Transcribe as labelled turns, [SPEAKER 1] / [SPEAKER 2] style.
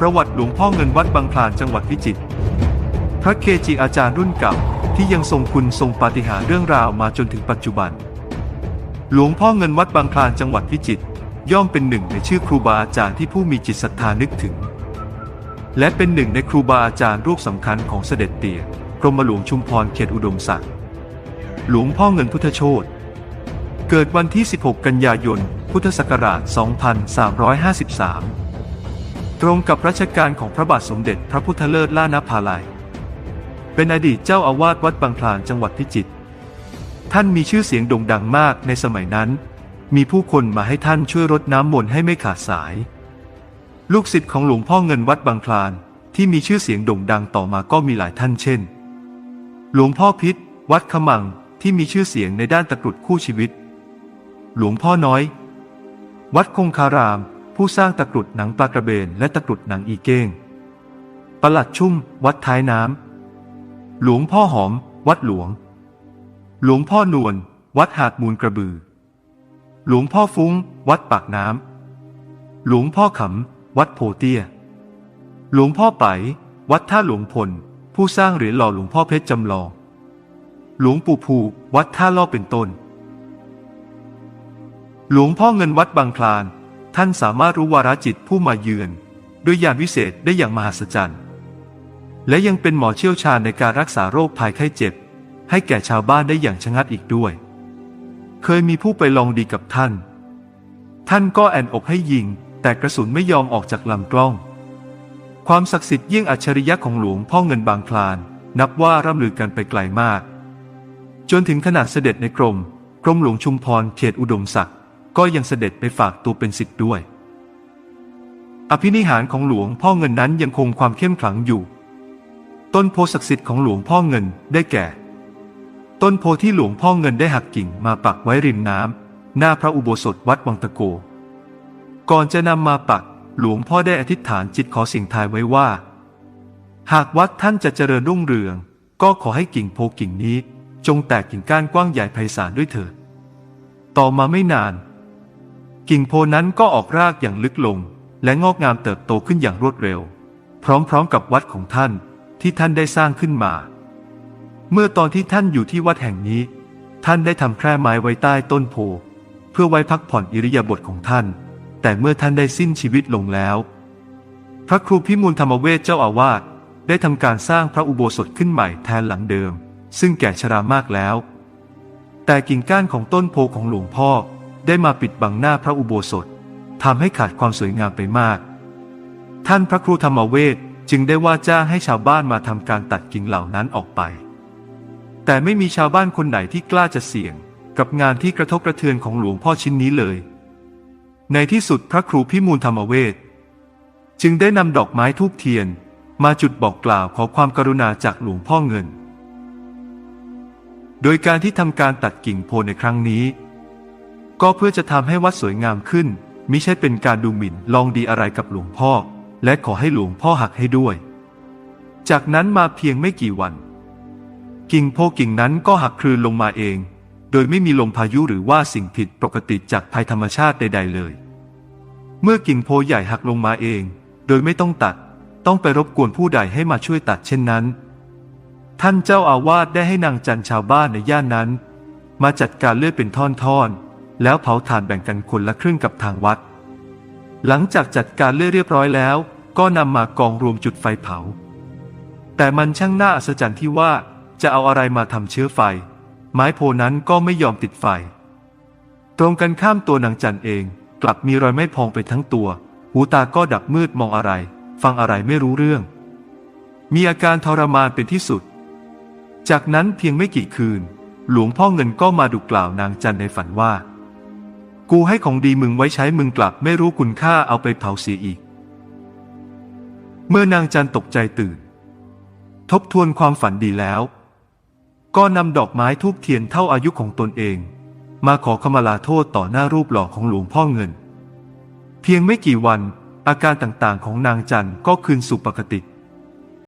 [SPEAKER 1] ประวัติหลวงพ่อเงินวัดบางคลานจังหวัดพิจิตร พระเกจิอาจารย์รุ่นเก่าที่ยังทรงคุณทรงปาฏิหาริย์เรื่องราวมาจนถึงปัจจุบัน หลวงพ่อเงินวัดบางคลานจังหวัดพิจิตรย่อมเป็นหนึ่งในชื่อครูบาอาจารย์ที่ผู้มีจิตศรัทธานึกถึง และเป็นหนึ่งในครูบาอาจารย์รูปสำคัญของเสด็จเตี่ยกรมหลวงชุมพรเขตอุดมศักดิ์ หลวงพ่อเงินพุทธโชตเกิดวันที่ 16 กันยายน พุทธศักราช 2353 ตรงกับรัชกาลของพระบาทสมเด็จพระพุทธเลิศล่านภาลัย เป็นอดีตเจ้าอาวาสวัดบางคลานจังหวัดพิจิตร ท่านมีชื่อเสียงโด่งดังมากในสมัยนั้น มีผู้คนมาให้ท่านช่วยรดน้ำมนต์ให้ไม่ขาดสาย ลูกศิษย์ของหลวงพ่อเงินวัดบางคลานที่มีชื่อเสียงโด่งดังต่อมาก็มีหลายท่านเช่น หลวงพ่อพิษ วัดขมังที่มีชื่อเสียงในด้านตะกรุดคู่ชีวิต หลวงพ่อน้อย วัดคงคาราม ผู้สร้างตะกรุดหนังปลากระเบนและตะกรุดหนังอีเก้งประหลัดชุ่ม วัดท้ายน้ำ หลวงพ่อหอม วัดหลวง หลวงพ่อนวล วัดหาดมูลกระบือ หลวงพ่อฟุ้ง วัดปากน้ำ หลวงพ่อขำ วัดโพเตีย หลวงพ่อไป วัดท่าหลวงพล ผู้สร้างเหรียญหล่อหลวงพ่อเพชรจำลอง หลวงปู่ภู วัดท่าล่อเป็นต้น หลวงพ่อเงินวัดบางคลาน ท่านสามารถรู้วาระจิตผู้มาเยือน ด้วยยานวิเศษได้อย่างมหัศจรรย์ และยังเป็นหมอเชี่ยวชาญในการรักษาโรคภัยไข้เจ็บ ให้แก่ชาวบ้านได้อย่างชะงัดอีกด้วย เคยมีผู้ไปลองดีกับท่าน ท่านก็แอนอกให้ยิง แต่กระสุนไม่ยอมออกจากลำกล้อง ความศักดิ์สิทธิ์ยิ่งอัจฉริยะของหลวงพ่อเงินบางคลาน นับว่าร่ำลือกันไปไกลมาก จนถึงขนาดเสด็จในกรมกรมหลวงชุมพรเขตอุดมศักดิ์ ก็ยังเสด็จไปฝากตัวเป็นศิษย์ด้วย อภินิหารของหลวงพ่อเงินนั้นยังคงความเข้มขลังอยู่ ต้นโพศักดิ์สิทธิ์ของหลวงพ่อเงินได้แก่ ต้นโพที่หลวงพ่อเงินได้หักกิ่งมาปักไว้ริมน้ำหน้าพระอุโบสถวัดวังตะโก ก่อนจะนำมาปักหลวงพ่อได้อธิษฐานจิตขอสิ่งทายไว้ว่า หากวัดท่านจะเจริญรุ่งเรือง ก็ขอให้กิ่งโพกิ่งนี้ จงแตกกิ่งก้านกว้างใหญ่ไพศาลด้วยเถิด ต่อมาไม่นาน กิ่งโพนั้นก็ออกรากอย่างลึกลง และงอกงามเติบโตขึ้นอย่างรวดเร็ว พร้อมๆกับวัดของท่านที่ท่านได้สร้างขึ้นมา เมื่อตอนที่ท่านอยู่ที่วัดแห่งนี้ ท่านได้ทำแคร่ไม้ไว้ใต้ต้นโพ เพื่อไว้พักผ่อนอิริยาบถของท่าน แต่เมื่อท่านได้สิ้นชีวิตลงแล้ว พระครูพิมูลธรรมเวชเจ้าอาวาสได้ทำการสร้างพระอุโบสถขึ้นใหม่แทนหลังเดิม ซึ่งแก่ชรามากแล้ว แต่กิ่งก้านของต้นโพของหลวงพ่อ ได้มาปิดบังหน้าพระอุโบสถทำให้ขาดความสวยงามไปมาก ท่านพระครูธรรมเวชจึงได้ว่าจ้างให้ชาวบ้านมาทำการตัดกิ่งเหล่านั้นออกไป แต่ไม่มีชาวบ้านคนไหนที่กล้าจะเสี่ยง กับงานที่กระทบกระเทือนของหลวงพ่อชิ้นนี้เลย ในที่สุดพระครูพิมูลธรรมเวชจึงได้นำดอกไม้ทูบเทียน มาจุดบอกกล่าวขอความกรุณาจากหลวงพ่อเงิน โดยการที่ทำการตัดกิ่งโพในครั้งนี้ ก็เพื่อจะทำให้วัดสวยงามขึ้น มิใช่เป็นการดูหมิ่นลองดีอะไรกับหลวงพ่อ และขอให้หลวงพ่อหักให้ด้วย จากนั้นมาเพียงไม่กี่วัน กิ่งโพกิ่งนั้นก็หักคลืนลงมาเอง โดยไม่มีลมพายุหรือว่าสิ่งผิดปกติจากภัยธรรมชาติใด ๆ เลย เมื่อกิ่งโพใหญ่หักลงมาเอง โดยไม่ต้องตัด ต้องไปรบกวนผู้ใดให้มาช่วยตัดเช่นนั้น ท่านเจ้าอาวาสได้ให้นางจันชาวบ้านในย่านนั้น มาจัดการเลือดเป็นท่อนๆ แล้วเผาถ่านแบ่งกันคนละครึ่งกับทางวัด หลังจากจัดการเลือเรียบร้อยแล้ว ก็นำมากองรวมจุดไฟเผา แต่มันช่างน่าอัศจรรย์ที่ว่าจะเอาอะไรมาทำเชื้อไฟ ไม้โพนั้นก็ไม่ยอมติดไฟ ตรงกันข้ามตัวนางจันเอง กลับมีรอยไม้พองไปทั้งตัว หูตาก็ดับมืดมองอะไร ฟังอะไรไม่รู้เรื่อง มีอาการทรมานเป็นที่สุด จากนั้นเพียงไม่กี่คืน หลวงพ่อเงินก็มาดุกล่าวนางจันในฝันว่า กูให้ของดีมึงไว้ใช้มึงกลับไม่รู้คุณค่าเอาไปเผาเสียอีก เมื่อนางจันตกใจตื่น ทบทวนความฝันดีแล้ว ก็นำดอกไม้ทูบเทียนเท่าอายุของตนเอง มาขอขมาลาโทษต่อหน้ารูปหล่อของหลวงพ่อเงิน เพียงไม่กี่วันอาการต่างๆของนางจันก็คืนสู่ปกติ